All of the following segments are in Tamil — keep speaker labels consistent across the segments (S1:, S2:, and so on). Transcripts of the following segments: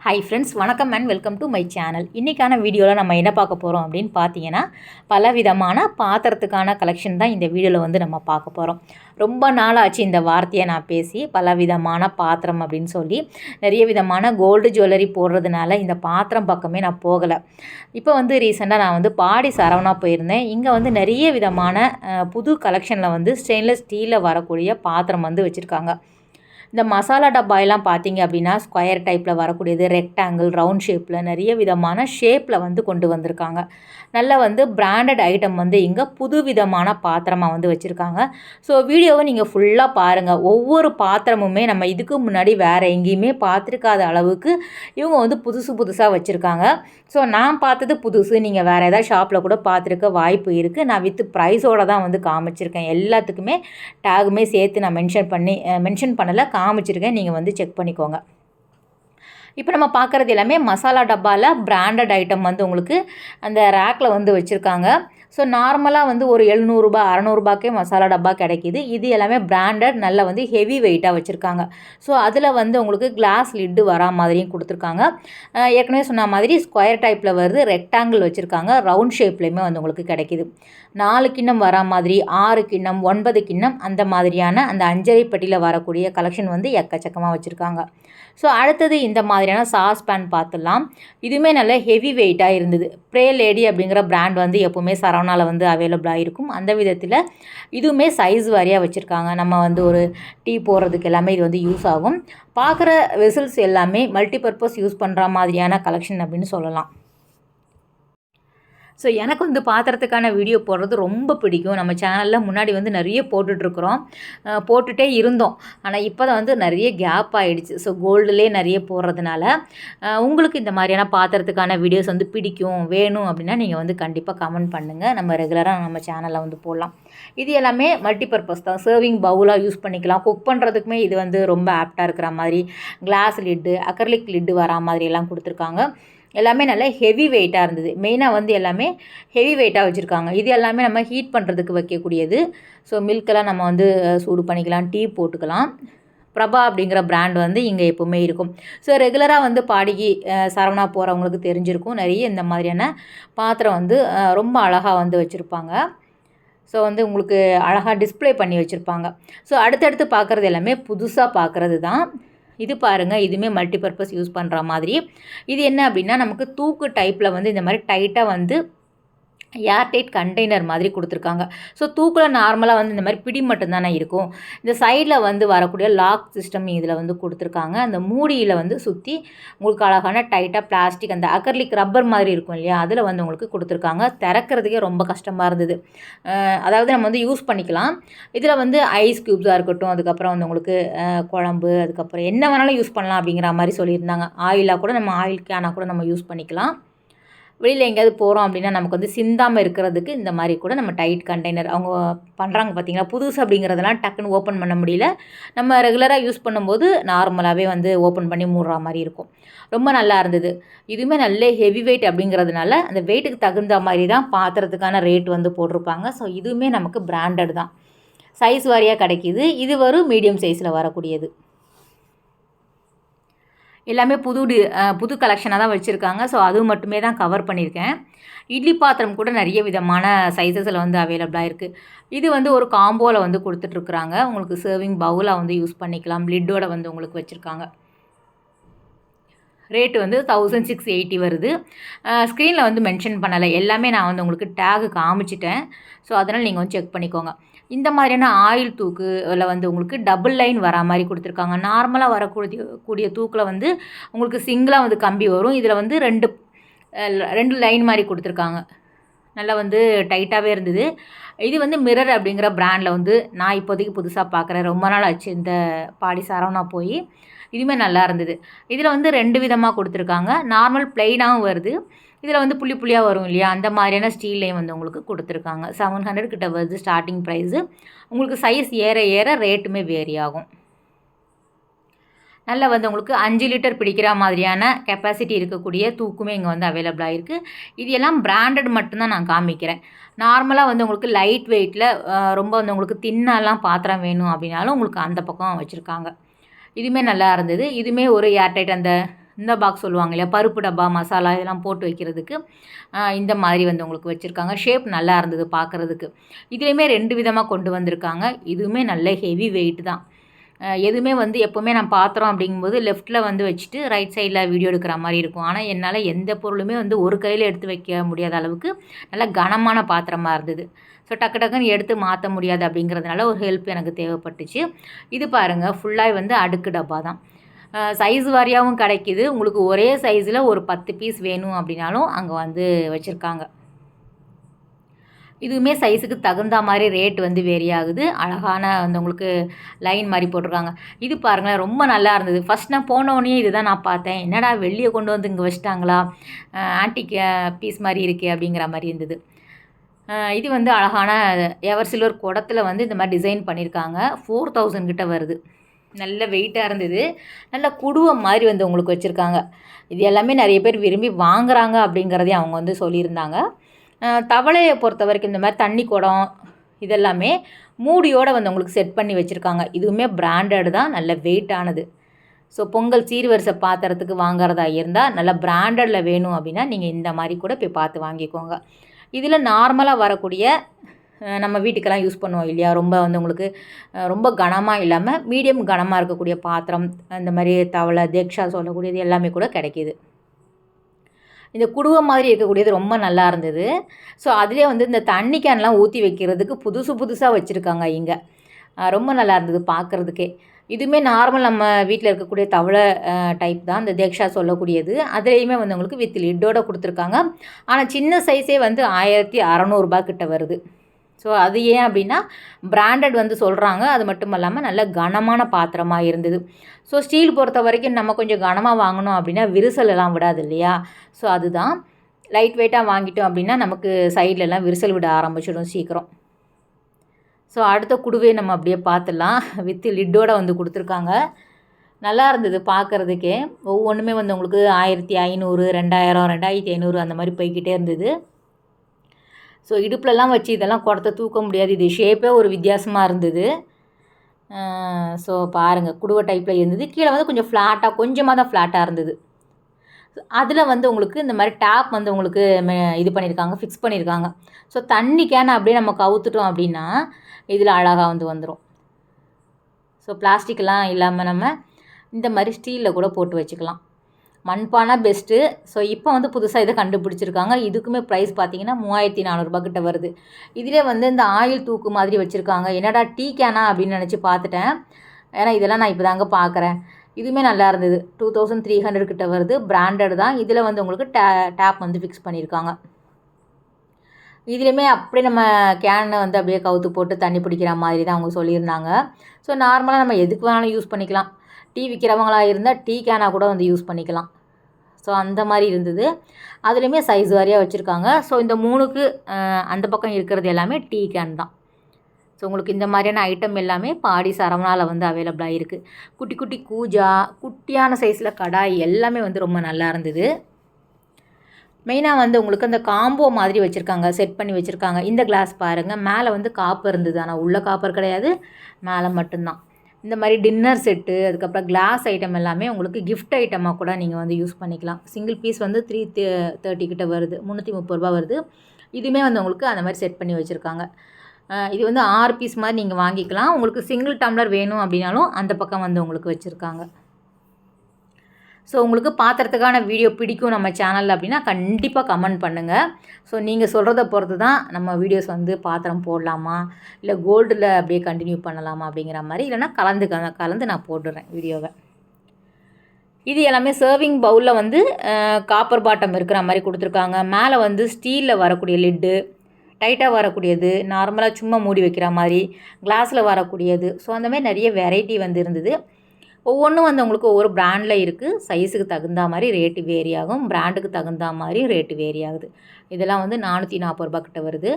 S1: ஹை ஃப்ரெண்ட்ஸ் வணக்கம் and welcome to my channel இன்றைக்கான வீடியோவில் நம்ம என்ன பார்க்க போகிறோம் அப்படின்னு பார்த்தீங்கன்னா பல விதமான பாத்திரத்துக்கான கலெக்ஷன் தான் இந்த வீடியோவில் வந்து நம்ம பார்க்க போகிறோம் ரொம்ப நாள் ஆச்சு இந்த வார்த்தையை நான் பேசி பல விதமான பாத்திரம் அப்படின்னு சொல்லி நிறைய விதமான கோல்டு ஜுவல்லரி போடுறதுனால இந்த பாத்திரம் பக்கமே நான் போகலை. இப்போ வந்து ரீசெண்டாக நான் வந்து பாடி சரவணா போயிருந்தேன். இங்கே வந்து நிறைய விதமான புது கலெக்ஷனில் வந்து ஸ்டெயின்லெஸ் ஸ்டீலில் வரக்கூடிய பாத்திரம் வந்து வச்சுருக்காங்க. இந்த மசாலா டப்பாயெல்லாம் பார்த்தீங்க அப்படின்னா ஸ்கொயர் டைப்பில் வரக்கூடியது ரெக்டாங்கிள் ரவுண்ட் ஷேப்பில் நிறைய விதமான ஷேப்பில் வந்து கொண்டு வந்திருக்காங்க. நல்ல வந்து பிராண்டட் ஐட்டம் வந்து இங்கே புது விதமான பாத்திரமாக வந்து வச்சுருக்காங்க. ஸோ வீடியோவை நீங்கள் ஃபுல்லாக பாருங்கள் ஒவ்வொரு பாத்திரமுமே நம்ம இதுக்கு முன்னாடி வேறு எங்கேயுமே பார்த்துருக்காத அளவுக்கு இவங்க வந்து புதுசு புதுசாக வச்சுருக்காங்க. ஸோ நான் பார்த்தது புதுசு. நீங்கள் வேறு ஏதாவது ஷாப்பில் கூட பார்த்துருக்க வாய்ப்பு இருக்குது நான் வித் ப்ரைஸோடு தான் வந்து காமிச்சிருக்கேன். எல்லாத்துக்குமே டேகுமே சேர்த்து நான் மென்ஷன் பண்ணி மென்ஷன் பண்ணலை. காமிச்சிருக்கேன். நீங்கள் வந்து செக் பண்ணிக்கோங்க. இப்போ நம்ம பார்க்குறது எல்லாமே மசாலா டப்பாவில் பிராண்டட் ஐட்டம் வந்து உங்களுக்கு அந்த ரேக்கில் வந்து வச்சுருக்காங்க. ஸோ நார்மலாக வந்து ஒரு எழுநூறுபா அறநூறுபாக்கே மசாலா டப்பா கிடைக்கிது. இது எல்லாமே பிராண்டட் நல்ல வந்து ஹெவி வெயிட்டாக வச்சுருக்காங்க. ஸோ அதில் வந்து உங்களுக்கு கிளாஸ் லிட்டு வரா மாதிரியும் கொடுத்துருக்காங்க. ஏற்கனவே சொன்ன மாதிரி ஸ்கொயர் டைப்பில் வருது ரெக்டாங்கிள் வச்சுருக்காங்க. ரவுண்ட் ஷேப்லேயுமே வந்து உங்களுக்கு கிடைக்கிது. நாலு கிண்ணம் வரா மாதிரி ஆறு கிண்ணம் ஒன்பது கிண்ணம் அந்த மாதிரியான அந்த அஞ்சரை பெட்டியில் வரக்கூடிய கலெக்ஷன் வந்து எக்கச்சக்கமாக வச்சுருக்காங்க. ஸோ அடுத்தது இந்த மாதிரியான சாஸ் பேன் பார்த்துடலாம். இதுவுமே நல்ல ஹெவி வெயிட்டாக இருந்தது. ப்ரே லேடி அப்படிங்கிற பிராண்ட் வந்து எப்போவுமே சரவணாவில் வந்து அவைலபிளாக இருக்கும். அந்த விதத்தில் இதுவுமே சைஸ் வாரியாக வச்சுருக்காங்க. நம்ம வந்து ஒரு டீ போடுறதுக்கு எல்லாமே இது வந்து யூஸ் ஆகும். பார்க்குற வெசல்ஸ் எல்லாமே மல்டிபர்பஸ் யூஸ் பண்ணுற மாதிரியான கலெக்ஷன் அப்படின்னு சொல்லலாம். ஸோ எனக்கு வந்து பாத்திரத்துக்கான வீடியோ போடுறது ரொம்ப பிடிக்கும். நம்ம சேனலில் முன்னாடி வந்து நிறைய போட்டுட்ருக்குறோம். போட்டுகிட்டே போட்டுட்டே இருந்தோம். ஆனால் இப்போ தான் வந்து நிறைய கேப் ஆகிடுச்சு ஸோ கோல்டுலேயே நிறைய போடுறதுனால உங்களுக்கு இந்த மாதிரியான பாத்திரத்துக்கான வீடியோஸ் வந்து பிடிக்கும் வேணும் அப்படின்னா நீங்கள் வந்து கண்டிப்பாக கமெண்ட் பண்ணுங்கள் நம்ம ரெகுலராக நம்ம சேனலில் வந்து போடலாம். இது எல்லாமே மல்டிபர்பஸ் தான். சர்விங் பவுலாக யூஸ் பண்ணிக்கலாம். குக் பண்ணுறதுக்குமே இது வந்து ரொம்ப ஆப்டாக இருக்கிற மாதிரி கிளாஸ் லிட்டு அக்கர்லிக் லிட்டு வரா மாதிரி எல்லாம் கொடுத்துருக்காங்க. எல்லாமே நல்ல ஹெவி வெயிட்டாக இருந்தது. மெயினாக வந்து எல்லாமே ஹெவி வெயிட்டாக வச்சுருக்காங்க. இது எல்லாமே நம்ம ஹீட் பண்ணுறதுக்கு வைக்கக்கூடியது. ஸோ மில்கெல்லாம் நம்ம வந்து சூடு பண்ணிக்கலாம் டீ போட்டுக்கலாம். பிரபா அப்படிங்கிற பிராண்ட் வந்து இங்கே எப்போவுமே இருக்கும். ஸோ ரெகுலராக வந்து பாடிக்கு சரவணா போகிறவங்களுக்கு தெரிஞ்சிருக்கும். நிறைய இந்த மாதிரியான பாத்திரம் வந்து ரொம்ப அழகாக வந்து வச்சுருப்பாங்க. ஸோ வந்து உங்களுக்கு அழகாக டிஸ்பிளே பண்ணி வச்சுருப்பாங்க. ஸோ அடுத்தடுத்து பார்க்குறது எல்லாமே புதுசாக பார்க்குறது தான் இது பாருங்கள் இதுவுமே மல்டிபர்பஸ் யூஸ் பண்ணுற மாதிரி. இது என்ன அப்படின்னா நமக்கு தூக்கு டைப்பில் வந்து இந்த மாதிரி டைட்டாக வந்து ஏர்டைட் கண்டெய்னர் மாதிரி கொடுத்துருக்காங்க. ஸோ தூக்கில் நார்மலாக வந்து இந்த மாதிரி பிடி மட்டும்தானே இருக்கும். இந்த சைடில் வந்து வரக்கூடிய லாக் சிஸ்டம் இதில் வந்து கொடுத்துருக்காங்க. அந்த மூடியில் வந்து சுற்றி உங்களுக்கு அழகான டைட்டாக பிளாஸ்டிக் அந்த அக்கர்லிக் ரப்பர் மாதிரி இருக்கும் இல்லையா? அதில் வந்து உங்களுக்கு கொடுத்துருக்காங்க. திறக்கிறதுக்கே ரொம்ப கஷ்டமாக இருந்தது. அதாவது நம்ம வந்து யூஸ் பண்ணிக்கலாம். இதில் வந்து ஐஸ் க்யூப்ஸாக இருக்கட்டும் அதுக்கப்புறம் வந்து உங்களுக்கு குழம்பு அதுக்கப்புறம் என்ன வேணாலும் யூஸ் பண்ணலாம் அப்படிங்கிற மாதிரி சொல்லியிருந்தாங்க. ஆயிலாக கூட நம்ம ஆயில் கேனாக கூட நம்ம யூஸ் பண்ணிக்கலாம். வெளியில் எங்கேயாவது போகிறோம் அப்படின்னா நமக்கு வந்து சிந்தாமல் இருக்கிறதுக்கு இந்த மாதிரி கூட நம்ம டைட் கண்டெய்னர் அவங்க பண்ணுறாங்க பார்த்தீங்களா புதுசு அப்படிங்கிறதெல்லாம் டக்குன்னு ஓப்பன் பண்ண முடியல. நம்ம ரெகுலராக யூஸ் பண்ணும்போது நார்மலாகவே வந்து ஓப்பன் பண்ணி மூடுற மாதிரி இருக்கும். ரொம்ப நல்லா இருந்தது. இதுவுமே நல்ல ஹெவி வெயிட் அப்படிங்கிறதுனால அந்த வெயிட்டுக்கு தகுந்த மாதிரி தான் பாத்திரத்துக்கான ரேட் வந்து போட்டிருப்பாங்க. ஸோ இதுவுமே நமக்கு பிராண்டட் தான். சைஸ் வாரியாக கிடைக்கிது. இது வரும் மீடியம் சைஸில் வரக்கூடியது. எல்லாமே புது டி புது கலெக்ஷனாக தான் வச்சுருக்காங்க. ஸோ அது மட்டுமே தான் கவர் பண்ணியிருக்கேன் இட்லி பாத்திரம் கூட நிறைய விதமான சைஸஸில் வந்து அவைலபிளாக இருக்குது இது வந்து ஒரு காம்போவில் வந்து கொடுத்துட்ருக்குறாங்க. உங்களுக்கு சர்விங் பவுலாக வந்து யூஸ் பண்ணிக்கலாம். லிட்டோட வந்து உங்களுக்கு வச்சுருக்காங்க. ரேட்டு வந்து தௌசண்ட் சிக்ஸ் எயிட்டி வருது. ஸ்க்ரீனில் வந்து மென்ஷன் பண்ணலை. எல்லாமே நான் வந்து உங்களுக்கு டேகு காமிச்சிட்டேன். ஸோ அதனால் நீங்கள் வந்து செக் பண்ணிக்கோங்க. இந்த மாதிரியான ஆயில் தூக்கு இதில் வந்து உங்களுக்கு டபுள் லைன் வரா மாதிரி கொடுத்துருக்காங்க. நார்மலாக வரக்கூடிய கூடிய தூக்கில் வந்து உங்களுக்கு சிங்கிளாக வந்து கம்பி வரும். இதில் வந்து ரெண்டு ரெண்டு லைன் மாதிரி கொடுத்துருக்காங்க. நல்லா வந்து டைட்டாகவே இருந்தது. இது வந்து மிரர் அப்படிங்கிற ப்ராண்டில் வந்து நான் இப்போதைக்கு புதுசாக பார்க்குறேன் ரொம்ப நாள் ஆச்சு இந்த பாடி சரவணா போய். இதுவுமே நல்லா இருந்தது. இதில் வந்து ரெண்டு விதமாக கொடுத்துருக்காங்க. நார்மல் பிளெயினாகவும் வருது. இதில் வந்து புள்ளி புள்ளியாக வரும் இல்லையா? அந்த மாதிரியான ஸ்டீல்லையும் வந்து உங்களுக்கு கொடுத்துருக்காங்க. செவன் ஹண்ட்ரட் கிட்ட வருது ஸ்டார்டிங் ப்ரைஸு உங்களுக்கு சைஸ் ஏற ஏற ரேட்டுமே வேரி ஆகும். நல்லா வந்து உங்களுக்கு அஞ்சு லிட்டர் பிடிக்கிற மாதிரியான கெப்பாசிட்டி இருக்கக்கூடிய தூக்குமே இங்கே வந்து அவைலபிளாக இருக்குது இது எல்லாம் பிராண்டட் மட்டும்தான் நான் காமிக்கிறேன். நார்மலாக வந்து உங்களுக்கு லைட் வெயிட்டில் ரொம்ப வந்து உங்களுக்கு தின்னெல்லாம் பாத்திரம் வேணும் அப்படின்னாலும் உங்களுக்கு அந்த பக்கம் வச்சுருக்காங்க. இதுவுமே நல்லா இருந்தது. இதுவுமே ஒரு ஏர்டைட் அந்த இந்த பாக்ஸ் சொல்லுவாங்க இல்லையா? பருப்பு டப்பா மசாலா இதெல்லாம் போட்டு வைக்கிறதுக்கு இந்த மாதிரி வந்து உங்களுக்கு வச்சுருக்காங்க. ஷேப் நல்லா இருந்தது பார்க்குறதுக்கு இதுலேயுமே ரெண்டு விதமாக கொண்டு வந்திருக்காங்க. இதுவுமே நல்ல ஹெவி வெயிட் தான். எதுவுமே வந்து எப்போவுமே நான் பாத்திரம் அப்படிங்கும்போது லெஃப்ட்டில் வந்து வச்சுட்டு ரைட் சைடில் வீடியோ எடுக்கிற மாதிரி இருக்கும். ஆனால் என்னால் எந்த பொருளுமே வந்து ஒரு கையில் எடுத்து வைக்க முடியாத அளவுக்கு நல்ல கனமான பாத்திரமாக இருந்தது. ஸோ டக்கு டக்குன்னு எடுத்து மாற்ற முடியாது அப்படிங்கிறதுனால ஒரு ஹெல்ப் எனக்கு தேவைப்பட்டுச்சு. இது பாருங்கள் ஃபுல்லாக வந்து அடுக்கு டப்பா தான். சைஸ் வாரியாகவும் கிடைக்கிது. உங்களுக்கு ஒரே சைஸில் ஒரு பத்து பீஸ் வேணும் அப்படின்னாலும் அங்கே வந்து வச்சுருக்காங்க. இதுவுமே சைஸுக்கு தகுந்த மாதிரி ரேட் வந்து வேரி ஆகுது. அழகான வந்து உங்களுக்கு லைன் மாதிரி போட்டிருக்காங்க. இது பாருங்களேன் ரொம்ப நல்லா இருந்தது. ஃபஸ்ட் நான் போனோடனே இதுதான் நான் பார்த்தேன். என்னடா வெளியே கொண்டு வந்து இங்கே வச்சிட்டாங்களா? ஆன்டிக் பீஸ் மாதிரி இருக்கே அப்படிங்கிற மாதிரி இருந்தது. இது வந்து அழகான எவர் சில்வர் குடத்தில் வந்து இந்த மாதிரி டிசைன் பண்ணியிருக்காங்க. ஃபோர் தௌசண்ட் கிட்ட வருது. நல்ல வெயிட்டாக இருந்தது. நல்ல குடுவை மாதிரி வந்து உங்களுக்கு வச்சுருக்காங்க. இது எல்லாமே நிறைய பேர் விரும்பி வாங்குறாங்க அப்படிங்கிறதையும் அவங்க வந்து சொல்லியிருந்தாங்க. தவளையை பொறுத்த வரைக்கும் இந்த மாதிரி தண்ணி குடம் இதெல்லாமே மூடியோடு வந்து உங்களுக்கு செட் பண்ணி வச்சுருக்காங்க. இதுவுமே பிராண்டட் தான் நல்ல வெயிட்டானது ஸோ பொங்கல் சீர்வரிசை பாத்திரத்துக்கு வாங்குறதா இருந்தால் நல்லா பிராண்டடில் வேணும் அப்படின்னா நீங்கள் இந்த மாதிரி கூட போய் பார்த்து வாங்கிக்கோங்க. இதில் நார்மலாக வரக்கூடிய நம்ம வீட்டுக்கெல்லாம் யூஸ் பண்ணுவோம் இல்லையா? ரொம்ப வந்து உங்களுக்கு ரொம்ப கனமாக இல்லாமல் மீடியம் கனமாக இருக்கக்கூடிய பாத்திரம் அந்த மாதிரி தவளை தேக்ஷா சொல்லக்கூடியது எல்லாமே கூட கிடைக்கிது. இந்த குடுவை மாதிரி இருக்கக்கூடியது ரொம்ப நல்லா இருந்தது. ஸோ அதிலே வந்து இந்த தண்ணி கேன்லாம் ஊற்றி வைக்கிறதுக்கு புதுசு புதுசாக வச்சுருக்காங்க இங்கே. ரொம்ப நல்லா இருந்தது பார்க்குறதுக்கே இதுவுமே நார்மல் நம்ம வீட்டில் இருக்கக்கூடிய தவளை டைப் தான். இந்த தேக்ஷா சொல்லக்கூடியது. அதுலேயுமே வந்து உங்களுக்கு வித் லிட்டோட கொடுத்துருக்காங்க. ஆனால் சின்ன சைஸே வந்து ஆயிரத்தி அறநூறுபா கிட்ட வருது. ஸோ அது ஏன் அப்படின்னா பிராண்டட் வந்து சொல்கிறாங்க அது மட்டும் இல்லாமல் நல்ல கனமான பாத்திரமாக இருந்தது. ஸோ ஸ்டீல் பொறுத்த வரைக்கும் நம்ம கொஞ்சம் கனமாக வாங்கணும் அப்படின்னா விரிசல் எல்லாம் விடாது இல்லையா? ஸோ அதுதான். லைட் வெயிட்டாக வாங்கிட்டோம் அப்படின்னா நமக்கு சைட்லலாம் எல்லாம் விரிசல் விட ஆரம்பிச்சிடும் சீக்கிரம். ஸோ அடுத்த குடுவே நம்ம அப்படியே பார்த்துடலாம். வித்து லிட்டோட வந்து கொடுத்துருக்காங்க. நல்லா இருந்தது பார்க்குறதுக்கே. ஒவ்வொன்றுமே வந்து உங்களுக்கு ஆயிரத்தி ஐநூறு ரெண்டாயிரம் ரெண்டாயிரத்தி ஐநூறு அந்த மாதிரி போய்க்கிட்டே இருந்தது. ஸோ இடுப்புலலாம் வச்சு இதெல்லாம் குடத்தை தூக்க முடியாது. இது ஷேப்பே ஒரு வித்தியாசமாக இருந்தது. ஸோ பாருங்கள் குடுவை டைப்பில் இருந்தது. கீழே வந்து கொஞ்சம் ஃப்ளாட்டாக கொஞ்சமாக தான் ஃப்ளாட்டாக இருந்தது. அதில் வந்து உங்களுக்கு இந்த மாதிரி டேப் வந்து உங்களுக்கு இது பண்ணியிருக்காங்க ஃபிக்ஸ் பண்ணியிருக்காங்க ஸோ தண்ணி கேனை அப்படியே நம்ம கவுத்துட்டோம் அப்படின்னா இதில் அழகாக வந்து வந்துடும் ஸோ பிளாஸ்டிக்லாம் இல்லாமல் நம்ம இந்த மாதிரி ஸ்டீலில் கூட போட்டு வச்சுக்கலாம். மண்பானை பெஸ்ட்டு ஸோ இப்போ வந்து புதுசாக இதை கண்டுபிடிச்சிருக்காங்க. இதுக்குமே ப்ரைஸ் பார்த்தீங்கன்னா மூவாயிரத்தி நானூறுபா கிட்ட வருது. இதிலே வந்து இந்த ஆயில் தூக்கு மாதிரி வச்சுருக்காங்க. என்னடா டீ கேனா அப்படின்னு நினச்சி பார்த்துட்டேன் ஏன்னா இதெல்லாம் நான் இப்போ தாங்க பார்க்குறேன் இதுவுமே நல்லா இருந்தது. டூ தௌசண்ட் த்ரீ ஹண்ட்ரட் கிட்ட வருது. பிராண்டட் தான். இதில் வந்து உங்களுக்கு டே டேப் வந்து ஃபிக்ஸ் பண்ணியிருக்காங்க இதுலேயுமே அப்படியே நம்ம கேனை வந்து அப்படியே கவுத்து போட்டு தண்ணி பிடிக்கிற மாதிரி தான் அவங்க சொல்லியிருந்தாங்க. ஸோ நார்மலாக நம்ம எதுக்கு வேணாலும் யூஸ் பண்ணிக்கலாம். டீ விற்கிறவங்களாக இருந்தால் டீ கேனாக கூட வந்து யூஸ் பண்ணிக்கலாம். ஸோ அந்த மாதிரி இருந்தது. அதுலேயுமே சைஸ் வாரியாக வச்சுருக்காங்க. ஸோ இந்த மூணுக்கு அந்த பக்கம் இருக்கிறது எல்லாமே டீ கேன் தான். ஸோ உங்களுக்கு இந்த மாதிரியான ஐட்டம் எல்லாமே பாடி சரவணாவில் வந்து அவைலபிளாக இருக்குது குட்டி குட்டி கூஜா குட்டியான சைஸில் கடாய் எல்லாமே வந்து ரொம்ப நல்லா இருந்தது. மெயினாக வந்து உங்களுக்கு அந்த காம்போ மாதிரி வச்சுருக்காங்க. செட் பண்ணி வச்சுருக்காங்க. இந்த கிளாஸ் பாருங்கள் மேலே வந்து காப்பர் இருந்தது. ஆனால் உள்ள காப்பர் கிடையாது. மேலே மட்டும்தான். இந்த மாதிரி டின்னர் செட்டு அதுக்கப்புறம் கிளாஸ் ஐட்டம் எல்லாமே உங்களுக்கு கிஃப்ட் ஐட்டமாக கூட நீங்கள் வந்து யூஸ் பண்ணிக்கலாம். சிங்கிள் பீஸ் வந்து த்ரீ தேர்ட்டி கிட்ட வருது முந்நூற்றி முப்பது ரூபா வருது. இதுவுமே வந்து உங்களுக்கு அந்த மாதிரி செட் பண்ணி வச்சுருக்காங்க. இது வந்து ஆறு பீஸ் மாதிரி நீங்கள் வாங்கிக்கலாம். உங்களுக்கு சிங்கிள் டம்ளர் வேணும் அப்படின்னாலும் அந்த பக்கம் வந்து உங்களுக்கு வச்சுருக்காங்க. ஸோ உங்களுக்கு பாத்திரத்துக்கான வீடியோ பிடிக்கும் நம்ம சேனலில் அப்படின்னா கண்டிப்பாக கமெண்ட் பண்ணுங்கள் ஸோ நீங்கள் சொல்கிறத பொறுத்து தான் நம்ம வீடியோஸ் வந்து பாத்திரம் போடலாமா? இல்லை கோல்டில் அப்படியே கண்டினியூ பண்ணலாமா அப்படிங்கிற மாதிரி? இல்லைன்னா கலந்து கலந்து நான் போட்டுடுறேன் வீடியோவை இது எல்லாமே சர்விங் பவுலில் வந்து காப்பர் பாட்டம் இருக்கிற மாதிரி கொடுத்துருக்காங்க. மேலே வந்து ஸ்டீலில் வரக்கூடிய லிட்டு டைட்டாக வரக்கூடியது நார்மலாக சும்மா மூடி வைக்கிற மாதிரி கிளாஸில் வரக்கூடியது. ஸோ அந்த மாதிரி நிறைய வெரைட்டி வந்து இருந்தது. ஒவ்வொன்றும் வந்து உங்களுக்கு ஒவ்வொரு பிராண்டில் இருக்குது சைஸுக்கு தகுந்த மாதிரி ரேட்டு வேரி ஆகும். பிராண்டுக்கு தகுந்த மாதிரி ரேட்டு வேரி ஆகுது. இதெல்லாம் வந்து நானூற்றி நாற்பது ரூபா கிட்ட வருது.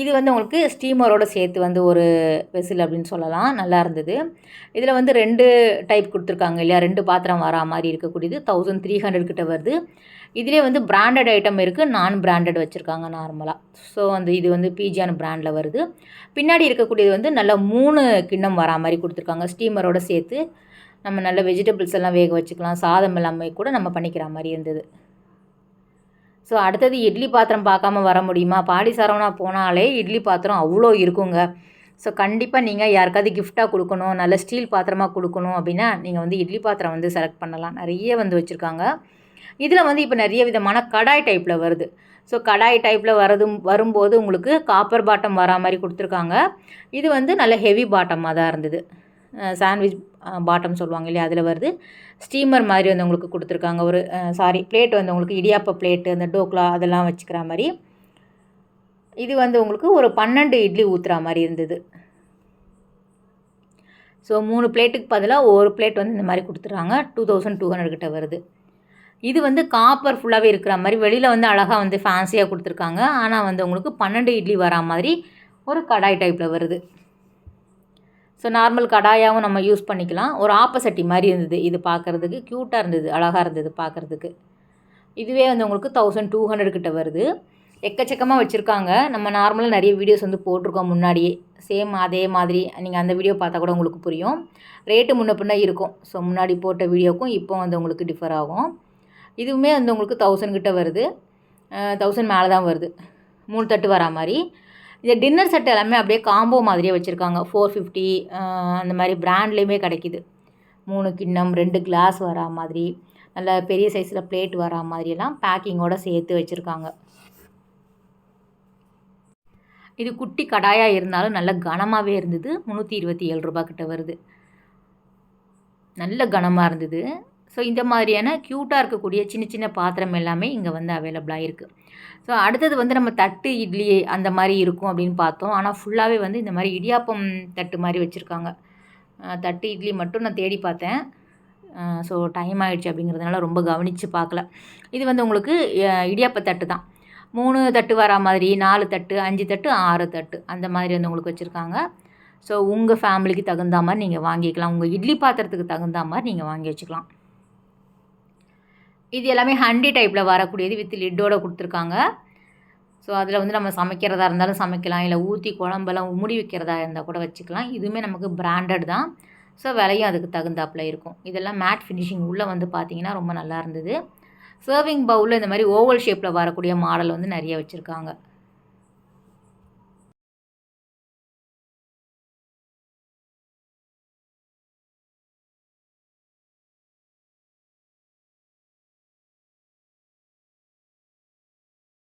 S1: இது வந்து உங்களுக்கு ஸ்டீமரோட சேர்த்து வந்து ஒரு வெசில் அப்படின்னு சொல்லலாம். நல்லா இருந்தது. இதில் வந்து ரெண்டு டைப் கொடுத்துருக்காங்க இல்லையா? ரெண்டு பாத்திரம் வரா மாதிரி இருக்கக்கூடியது. தௌசண்ட் த்ரீ ஹண்ட்ரட் கிட்ட வருது. இதிலே வந்து பிராண்டட் ஐட்டம் இருக்குது நான் பிராண்டட் வச்சுருக்காங்க நார்மலாக ஸோ வந்து இது வந்து பிஜியான பிராண்டில் வருது. பின்னாடி இருக்கக்கூடியது வந்து நல்ல மூணு கிண்ணம் வரா மாதிரி கொடுத்துருக்காங்க. ஸ்டீமரோடு சேர்த்து நம்ம நல்ல வெஜிடபிள்ஸ் எல்லாம் வேக வச்சுக்கலாம். சாதம் எல்லாமே கூட நம்ம பண்ணிக்கிற மாதிரி இருந்தது. ஸோ அடுத்தது இட்லி பாத்திரம் பார்க்காம வர முடியுமா? பாடி சரவணா போனாலே இட்லி பாத்திரம் அவ்வளோ இருக்குங்க. ஸோ கண்டிப்பாக நீங்கள் யாருக்காவது கிஃப்டாக கொடுக்கணும் நல்ல ஸ்டீல் பாத்திரமாக கொடுக்கணும் அப்படின்னா நீங்கள் வந்து இட்லி பாத்திரம் வந்து செலக்ட் பண்ணலாம். நிறைய வந்து வச்சுருக்காங்க. இதில் வந்து இப்போ நிறைய விதமான கடாய் டைப்பில் வருது. ஸோ கடாய் டைப்பில் வரது வரும்போது உங்களுக்கு காப்பர் பாட்டம் வரா மாதிரி கொடுத்துருக்காங்க. இது வந்து நல்ல ஹெவி பாட்டமாக தான் இருந்தது. சாண்ட்விச் பாட்டம் சொல்லுவாங்க இல்லையா அதில் வருது. ஸ்டீமர் மாதிரி வந்து உங்களுக்கு கொடுத்துருக்காங்க. ஒரு சாரி பிளேட் வந்து உங்களுக்கு இடியாப்ப பிளேட்டு அந்த டோக்லா அதெல்லாம் வச்சுக்கிற மாதிரி. இது வந்து உங்களுக்கு ஒரு பன்னெண்டு இட்லி ஊற்றுற மாதிரி இருந்தது. ஸோ மூணு பிளேட்டுக்கு பதிலாக ஒரு பிளேட் வந்து இந்த மாதிரி கொடுத்துட்றாங்க. டூ தௌசண்ட் டூ ஹண்ட்ரட் கிட்ட வருது. இது வந்து காப்பர் ஃபுல்லாகவே இருக்கிற மாதிரி வெளியில் வந்து அழகாக வந்து ஃபேன்சியாக கொடுத்துருக்காங்க. ஆனால் வந்து உங்களுக்கு பன்னெண்டு இட்லி வரா மாதிரி ஒரு கடாய் டைப்பில் வருது. ஸோ நார்மல் கடாயாகவும் நம்ம யூஸ் பண்ணிக்கலாம். ஒரு ஆப்பசட்டி மாதிரி இருந்தது இது பார்க்குறதுக்கு க்யூட்டாக இருந்தது அழகாக இருந்தது பார்க்குறதுக்கு இதுவே வந்து உங்களுக்கு தௌசண்ட் டூ ஹண்ட்ரட் கிட்ட வருது. எக்கச்சக்கமாக வச்சுருக்காங்க. நம்ம நார்மலாக நிறைய வீடியோஸ் வந்து போட்டிருக்கோம் முன்னாடியே. சேம் அதே மாதிரி. நீங்கள் அந்த வீடியோ பார்த்தா கூட உங்களுக்கு புரியும். ரேட்டு முன்ன பின்ன இருக்கும். ஸோ முன்னாடி போட்ட வீடியோக்கும் இப்போ வந்து உங்களுக்கு டிஃபர் ஆகும். இதுவுமே வந்து உங்களுக்கு தௌசண்ட் கிட்ட வருது. தௌசண்ட் மேலே தான் வருது. மூணு தட்டு வரா மாதிரி. இந்த டின்னர் செட் எல்லாமே அப்படியே காம்போ மாதிரியே வச்சுருக்காங்க. ஃபோர் ஃபிஃப்டி அந்த மாதிரி ப்ராண்ட்லேயுமே கிடைக்கிது. மூணு கிண்ணம் ரெண்டு கிளாஸ் வரா மாதிரி. நல்ல பெரிய சைஸில் பிளேட் வரா மாதிரியெல்லாம் பேக்கிங்கோடு சேர்த்து வச்சுருக்காங்க. இது குட்டி கடாயாக இருந்தாலும் நல்ல கனமாகவே இருந்தது. முந்நூற்றி இருபத்தி ஏழு ரூபா கிட்ட வருது. நல்ல கனமாக இருந்தது. ஸோ இந்த மாதிரியான க்யூட்டாக இருக்கக்கூடிய சின்ன சின்ன பாத்திரம் எல்லாமே இங்கே வந்து அவைலபிளாக இருக்குது ஸோ அடுத்தது வந்து நம்ம தட்டு இட்லி அந்த மாதிரி இருக்கும் அப்படின்னு பார்த்தோம். ஆனால் ஃபுல்லாகவே வந்து இந்த மாதிரி இடியாப்பம் தட்டு மாதிரி வச்சுருக்காங்க. தட்டு இட்லி மட்டும் நான் தேடி பார்த்தேன். ஸோ டைம் ஆகிடுச்சு அப்படிங்கிறதுனால ரொம்ப கவனித்து பார்க்கல. இது வந்து உங்களுக்கு இடியாப்ப தட்டு தான். மூணு தட்டு வரா மாதிரி நாலு தட்டு அஞ்சு தட்டு ஆறு தட்டு அந்த மாதிரி வந்து உங்களுக்கு வச்சுருக்காங்க. ஸோ உங்கள் ஃபேமிலிக்கு தகுந்த மாதிரி நீங்கள் வாங்கிக்கலாம். உங்கள் இட்லி பாத்திரத்துக்கு தகுந்த மாதிரி நீங்கள் வாங்கி வச்சுக்கலாம். இது எல்லாமே ஹண்டி டைப்பில் வரக்கூடியது வித் லிட்டோட கொடுத்துருக்காங்க. ஸோ அதில் வந்து நம்ம சமைக்கிறதா இருந்தாலும் சமைக்கலாம். இல்லை ஊற்றி குழம்பெல்லாம் முடி வைக்கிறதா இருந்தால் கூட வச்சுக்கலாம். இதுவுமே நமக்கு பிராண்டட் தான். ஸோ விலையும் அதுக்கு தகுந்தாப்பில் இருக்கும். இதெல்லாம் மேட் ஃபினிஷிங் உள்ளே வந்து பார்த்திங்கன்னா ரொம்ப நல்லா இருந்தது. சர்விங் பவுலில் இந்த மாதிரி ஓவல் ஷேப்பில் வரக்கூடிய மாடல் வந்து நிறைய வச்சுருக்காங்க.